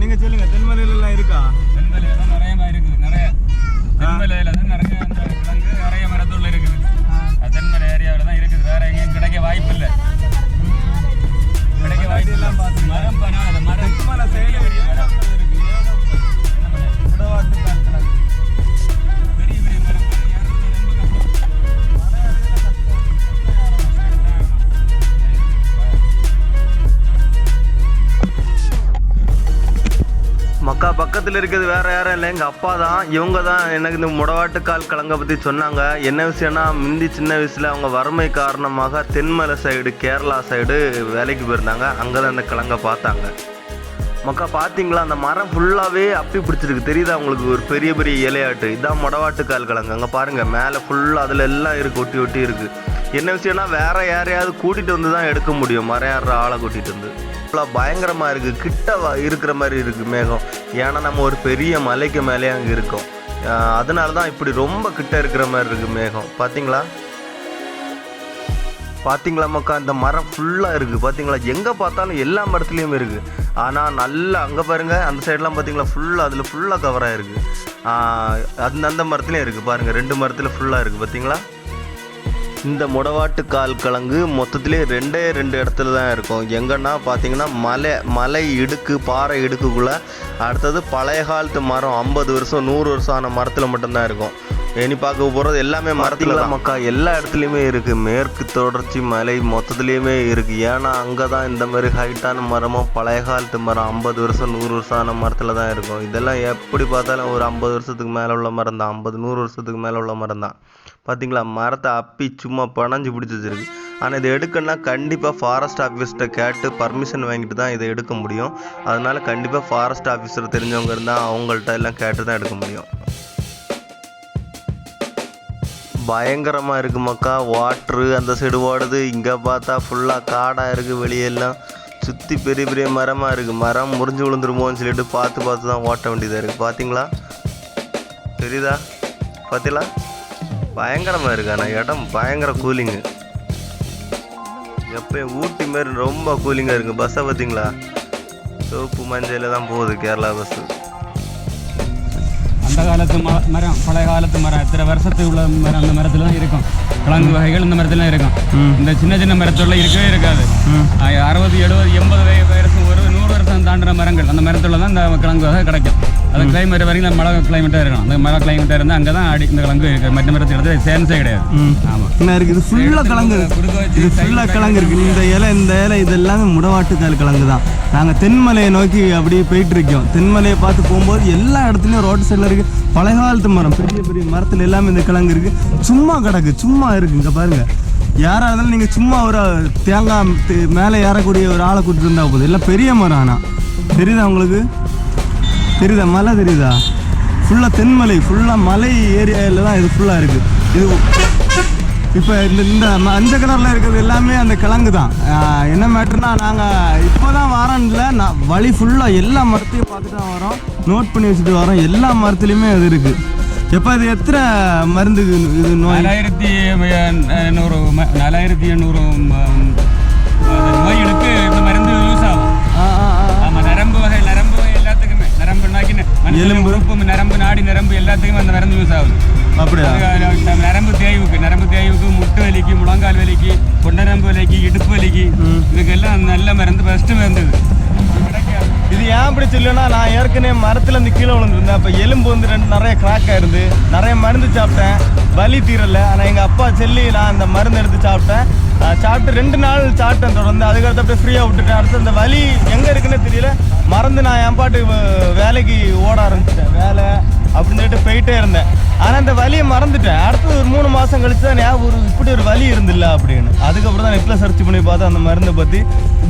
நீங்க சொல்லுங்க தென்மலையில எல்லாம் இருக்கா? தென்மலையில தான் நிறைய இருக்குது நிறைய. தென்மலையில தான் நிறைய அந்த கிழங்கு நிறைய மரத்துள்ள இருக்குது. தென்மலை ஏரியாவில் தான் இருக்குது. வேற எங்கேயும் கிடைக்க வாய்ப்பு இல்லை. கிடைக்க வாய்ப்பு எல்லாம் பார்த்து மரம் பண்ணாத மரம். தென்மலை சைடு பக்கத்தில் இருக்கிறது வேற யாரும் இல்லை. எங்கள் அப்பா தான் இவங்க தான் எனக்கு இந்த முடவாட்டுக்கால் கிழங்க பற்றி சொன்னாங்க. என்ன விஷயம்னா முந்தி சின்ன வயசில் அவங்க வறுமை காரணமாக தென்மலை சைடு கேரளா சைடு வேலைக்கு போயிருந்தாங்க. அங்கே தான் அந்த கலங்கை பார்த்தாங்க. மக்கா பார்த்தீங்களா அந்த மரம் ஃபுல்லாகவே அப்பி பிடிச்சிருக்கு. தெரியுதா உங்களுக்கு? ஒரு பெரிய பெரிய இலையாட்டு. இதான் கால் கிழங்கு. அங்கே பாருங்கள் மேலே ஃபுல்லாக அதில் எல்லாம் இருக்குது ஒட்டி ஒட்டி இருக்குது என்ன விஷயம்னா வேற யாரையாவது கூட்டிகிட்டு வந்து தான் எடுக்க முடியும். மரம் ஏறுற ஆளை கூட்டிகிட்டு வந்து. ஃபுல்லாக பயங்கரமாக இருக்குது கிட்ட இருக்கிற மாதிரி இருக்குது மேகம். ஏன்னா நம்ம ஒரு பெரிய மலைக்கு மேலே அங்கே இருக்கோம். அதனால தான் இப்படி ரொம்ப கிட்ட இருக்கிற மாதிரி இருக்குது மேகம். பார்த்தீங்களா பார்த்தீங்களா மக்கா இந்த மரம் ஃபுல்லாக இருக்குது பார்த்தீங்களா எங்கே பார்த்தாலும் எல்லா மரத்துலேயும் இருக்குது ஆனால் நல்லா அங்கே பாருங்கள் அந்த சைட்லாம் பார்த்தீங்களா ஃபுல்லாக அதில் ஃபுல்லாக கவராக இருக்குது அந்த அந்த மரத்துலேயும் இருக்குது பாருங்கள் ரெண்டு மரத்தில் ஃபுல்லாக இருக்குது பார்த்தீங்களா இந்த முடவாட்டு கால் கிழங்கு மொத்தத்திலே ரெண்டே ரெண்டு இடத்துல தான் இருக்கும். எங்கன்னா பார்த்தீங்கன்னா மலை மலை இடுக்கு பாறை இடுக்குக்குள்ளே அடுத்தது பழைய காலத்து மரம் ஐம்பது வருஷம் நூறு வருஷம் ஆன மரத்தில் மட்டும்தான் இருக்கும். இனி பார்க்க போகிறது எல்லாமே மரத்தில் மக்கா எல்லா இடத்துலையுமே இருக்குது மேற்கு தொடர்ச்சி மலை மொத்தத்துலேயுமே இருக்குது ஏன்னா அங்கே தான் இந்த மாதிரி ஹைட்டான மரமும் பழைய காலத்து மரம் ஐம்பது வருஷம் நூறு வருஷம் ஆன மரத்தில் தான் இருக்கும். இதெல்லாம் எப்படி பார்த்தாலும் ஒரு ஐம்பது வருஷத்துக்கு மேலே உள்ள மரம் தான் ஐம்பது நூறு வருஷத்துக்கு மேலே உள்ள மரம் தான் பார்த்தீங்களா மரத்தை அப்பி சும்மா பணஞ்சு பிடிச்சி வச்சிருக்கு. ஆனால் இதை எடுக்கணும்னா கண்டிப்பாக ஃபாரஸ்ட் ஆஃபீஸ்கிட்ட கேட்டு பர்மிஷன் வாங்கிட்டு தான் இதை எடுக்க முடியும். அதனால கண்டிப்பாக ஃபாரஸ்ட் ஆஃபீஸர் தெரிஞ்சவங்க இருந்தால் அவங்கள்ட்ட எல்லாம் கேட்டு தான் எடுக்க முடியும். பயங்கரமாக இருக்குது மக்கா. வாட்ரு அந்த சைடு ஓடுது. இங்கே பார்த்தா ஃபுல்லாக காடாக இருக்குது வெளியெல்லாம். சுற்றி பெரிய பெரிய மரமாக இருக்குது மரம் முறிஞ்சு விழுந்துருமோன்னு சொல்லிட்டு பார்த்து பார்த்து தான் ஓட்ட வேண்டியதாக இருக்குது பார்த்தீங்களா தெரியுதா? பார்த்தீங்களா பயங்கரமாக இருக்கு ஆனால் இடம் பயங்கர கூலிங்கு எப்பயும் ஊட்டி மாரி ரொம்ப கூலிங்காக இருக்குது பஸ்ஸை பார்த்தீங்களா சிவப்பு மஞ்சள் தான் போகுது கேரளா பஸ்ஸு அந்த காலத்து ம- மரம் பழைய காலத்து மரம். எத்தனை வருஷத்துக்கு உள்ள மரம் அந்த மரத்துல தான் இருக்கும். கிழங்கு வகைகள் இந்த மரத்துல இருக்கும். இந்த சின்ன சின்ன மரத்துல இருக்கவே இருக்காது. அறுபது எழுபது எண்பது வய வருஷம் ஒரு வருஷம் தாண்டுற மரங்கள் அந்த மரத்துல தான் இந்த கிழங்கு வகை கிடைக்கும். அது கிளைமேட் வரைக்கும் மழை கிளைமேட்டாக இருக்கும் அந்த மழை கிளைமேட்டாக இருந்தால் அங்கே தான் அடி இந்த கிழங்கு இருக்கு. மற்ற மரத்தில் எடுத்து சேன்ஸே கிடையாது. ஆமாம் என்ன இருக்கு இது ஃபுல்லாக கிழங்கு குடுக்க வச்சு ஃபுல்லாக கிழங்கு இருக்கு. இந்த இலை இந்த இலை இது எல்லாமே முடவாட்டுக்கால் கிழங்கு தான் நாங்கள் தென்மலையை நோக்கி அப்படியே போயிட்டு இருக்கோம். தென்மலையை பார்த்து போகும்போது எல்லா இடத்துலையும் ரோடு சைடில் இருக்கு. பழைய காலத்து மரம் பெரிய பெரிய மரத்தில் எல்லாமே இந்த கிழங்கு இருக்கு. சும்மா கிடக்கு சும்மா இருக்கு. இங்கே பாருங்க. யாராக இருந்தாலும் நீங்கள் சும்மா ஒரு தேங்காய் மேலே ஏறக்கூடிய ஒரு ஆளை கூட்டிட்டு இருந்தால் போதும். இல்லை பெரிய மரம் ஆனால் தெரியுதா உங்களுக்கு? தெரியுதா? மலை தெரியுதா? ஃபுல்லாக தென்மலை ஃபுல்லாக மலை ஏரியாவில் தான் இது ஃபுல்லாக இருக்குது இது இப்போ இந்த இந்த மஞ்சள் கலரில் இருக்கிறது எல்லாமே அந்த கிழங்கு தான். என்ன மேட்ருனா நாங்கள் இப்போ தான் வரோம்ல நான் வழி ஃபுல்லாக எல்லா மரத்தையும் பார்த்துட்டு தான் வரோம். நோட் பண்ணி வச்சுட்டு வரோம். எல்லா மரத்துலையுமே அது இருக்குது எப்போ இது எத்தனை மருந்து இது நோய்? நாலாயிரத்தி எண்ணூறு நாலாயிரத்தி எண்ணூறு நோய்களுக்கு இந்த மருந்து யூஸ் ஆகும். ஆ ஆ ஆ. ஆமா நரம்பு வகை நரம்பு வகை எல்லாத்துக்குமே. நரம்பு எலும்பு? உறுப்பு நரம்பு நாடி நரம்பு எல்லாத்துக்குமே அந்த மருந்து யூஸ் ஆகுது. அப்படியா? நரம்பு தேய்வுக்கு நரம்பு தேய்வுக்கு முட்டு வலிக்கு முழங்கால் வலிக்கு கொண்டநரம்பு வலிக்கு இடுப்பு வலிக்கு இதுக்கெல்லாம் நல்ல மருந்து ஃபர்ஸ்ட் மருந்து இது. ஏன் அப்படி சொல்லுன்னா நான் ஏற்கனவே மரத்துல இருந்து கீழே விழுந்துருந்தேன். அப்போ எலும்பு வந்து ரெண்டு நிறைய கிராக் ஆயிருந்து நிறைய மருந்து சாப்பிட்டேன். வலி தீரல. ஆனால் எங்கள் அப்பா சொல்லி நான் அந்த மருந்து எடுத்து சாப்பிட்டேன். சாப்பிட்டு ரெண்டு நாள் சாப்பிட்டேன் தொடர்ந்து. அதுக்கடுத்து அப்படியே ஃப்ரீயாக விட்டுட்டேன். அடுத்து அந்த வலி எங்கே இருக்குன்னு தெரியல. மறந்து நான் என் பாட்டு வேலைக்கு ஓட ஆரம்பிச்சிட்டேன். வேலை மறந்துட்டேன். அடுத்து ஒரு மூணு மாதம் கழிச்சு தான் ஞாபகம் ஒரு இப்படி ஒரு வலி இருந்தில்ல அப்படின்னு. அதுக்கப்புறம் தான் நெட்டில் சர்ச் பண்ணி பார்த்தேன். அந்த மருந்தை பற்றி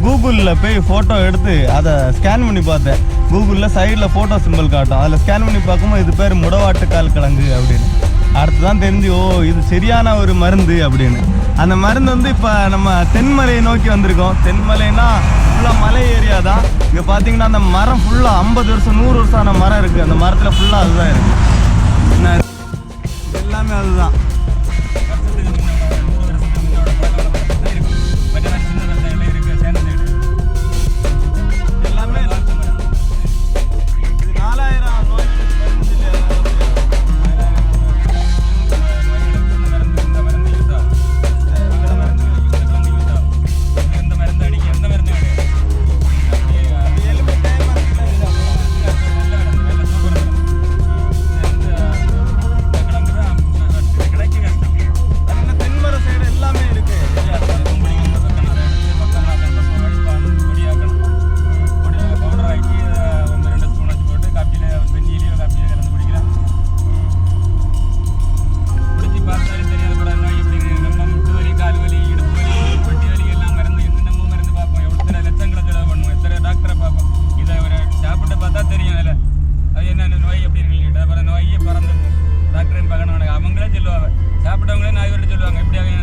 கூகுளில் போய் ஃபோட்டோ எடுத்து அதை ஸ்கேன் பண்ணி பார்த்தேன். கூகுளில் சைடில் ஃபோட்டோ சிம்பிள் காட்டும். அதில் ஸ்கேன் பண்ணி பார்க்கும்போது இது பேர் முடவாட்டுக்கால் கிழங்கு அப்படின்னு. அடுத்து தான் தெரிஞ்சு ஓ இது சரியான ஒரு மருந்து அப்படின்னு. அந்த மருந்து வந்து இப்போ நம்ம தென்மலையை நோக்கி வந்திருக்கோம். தென்மலைனா ஃபுல்லாக மலை ஏரியா தான். இங்கே பார்த்தீங்கன்னா அந்த மரம் ஃபுல்லாக ஐம்பது வருஷம் நூறு வருஷம் ஆன மரம் இருக்குது அந்த மரத்தில் ஃபுல்லாக அதுதான் இருக்குது எல்லாமே அதுதான் சாப்பிட்டவங்களே நான் இவர்கிட்ட சொல்லுவாங்க. இப்படியாக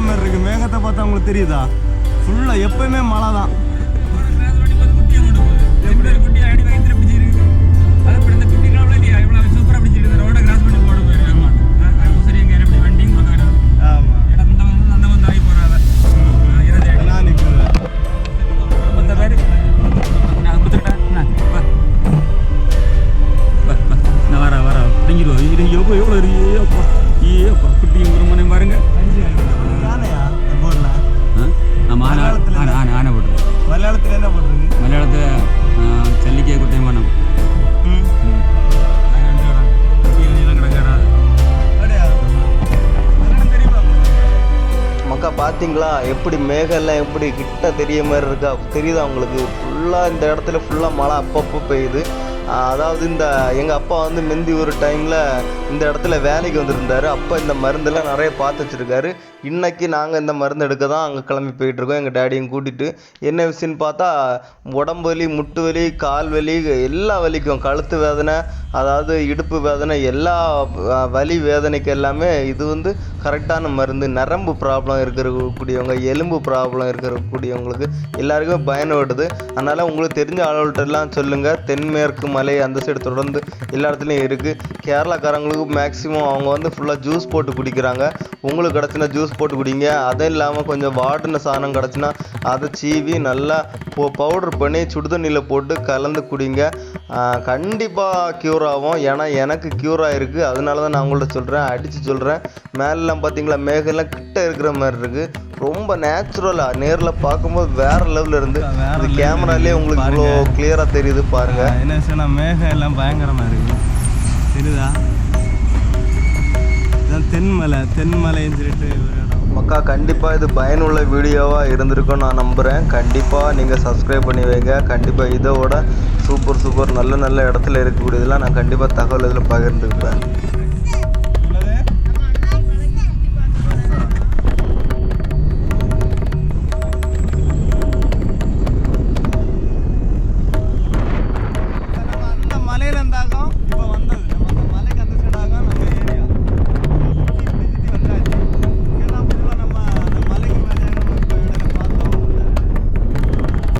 மாதிரி இருக்கு. மேகத்தை பார்த்தா உங்களுக்கு தெரியுதா? ஃபுல்லாக எப்பயுமே மழை தான். பார்த்தீங்களா? எப்படி மேகம்லாம் எப்படி கிட்ட தெரிய மாதிரி இருக்கா? தெரியுதா உங்களுக்கு? ஃபுல்லாக இந்த இடத்துல ஃபுல்லாக மழை அப்பப்போ பெய்யுது. அதாவது இந்த எங்கள் அப்பா வந்து முந்தி ஒரு டைமில் இந்த இடத்துல வேலைக்கு வந்திருந்தார். அப்போ இந்த மருந்தெல்லாம் நிறைய பார்த்து வச்சுருக்காரு. இன்றைக்கி நாங்கள் இந்த மருந்து எடுக்க தான் அங்கே கிளம்பி போயிட்டுருக்கோம் எங்கள் டேடியும் கூட்டிகிட்டு என்ன விஷயம்னு பார்த்தா உடம்பு வலி முட்டு வலி கால் வலி எல்லா வலிக்கும். கழுத்து வேதனை அதாவது இடுப்பு வேதனை எல்லா வலி வேதனைக்கு எல்லாமே இது வந்து கரெக்டான மருந்து. நரம்பு ப்ராப்ளம் இருக்கக்கூடியவங்க எலும்பு ப்ராப்ளம் இருக்கக்கூடியவங்களுக்கு எல்லாருக்குமே பயன்படுது அதனால் உங்களுக்கு தெரிஞ்ச ஆளுகள்ட்ட எல்லாம் சொல்லுங்கள் தென்மேற்கு மலை அந்த சைடு தொடர்ந்து எல்லா இடத்துலையும் இருக்குது கேரளாக்காரங்களுக்கு மேக்ஸிமம் அவங்க வந்து ஃபுல்லாக ஜூஸ் போட்டு குடிக்கிறாங்க. உங்களுக்கு கிடச்சினா ஜூஸ் போட்டு குடிங்க. அதுவும் இல்லாமல் கொஞ்சம் வாடின சாணம் கிடச்சினா அதை சீவி நல்லா பவுடர் பண்ணி சுடுதண்ணியில் போட்டு கலந்து குடிங்க. கண்டிப்பாக க்யூர் ஆகும். ஏன்னா எனக்கு க்யூர் ஆகிருக்கு அதனால தான் நான் உங்கள்ட்ட சொல்கிறேன் அடித்து சொல்கிறேன் மேலெலாம் பார்த்தீங்களா மேகெல்லாம் கிட்ட இருக்கிற மாதிரி இருக்குது ரொம்ப நேச்சுரலாக நேரில் பார்க்கும்போது வேற லெவலில் இருந்து. இது கேமராலே. உங்களுக்கு இவ்வளோ. கிளியராக தெரியுது பாருங்கள் என்ன விஷயம்னா மேகம் எல்லாம் பயங்கரமா இருக்கு. தெரியுதா? தென்மலை. தென்மலைன்னு சொல்லிட்டு ஒரு மக்கா கண்டிப்பாக இது பயனுள்ள வீடியோவாக இருந்திருக்கும் நான் நம்புகிறேன் கண்டிப்பாக நீங்கள் சப்ஸ்கிரைப் பண்ணி வைங்க. கண்டிப்பாக இதோட சூப்பர் சூப்பர் நல்ல நல்ல இடத்துல இருக்கக்கூடியதெல்லாம் நான் கண்டிப்பாக தகவல் இதில் பகிர்ந்துக்குப்பேன்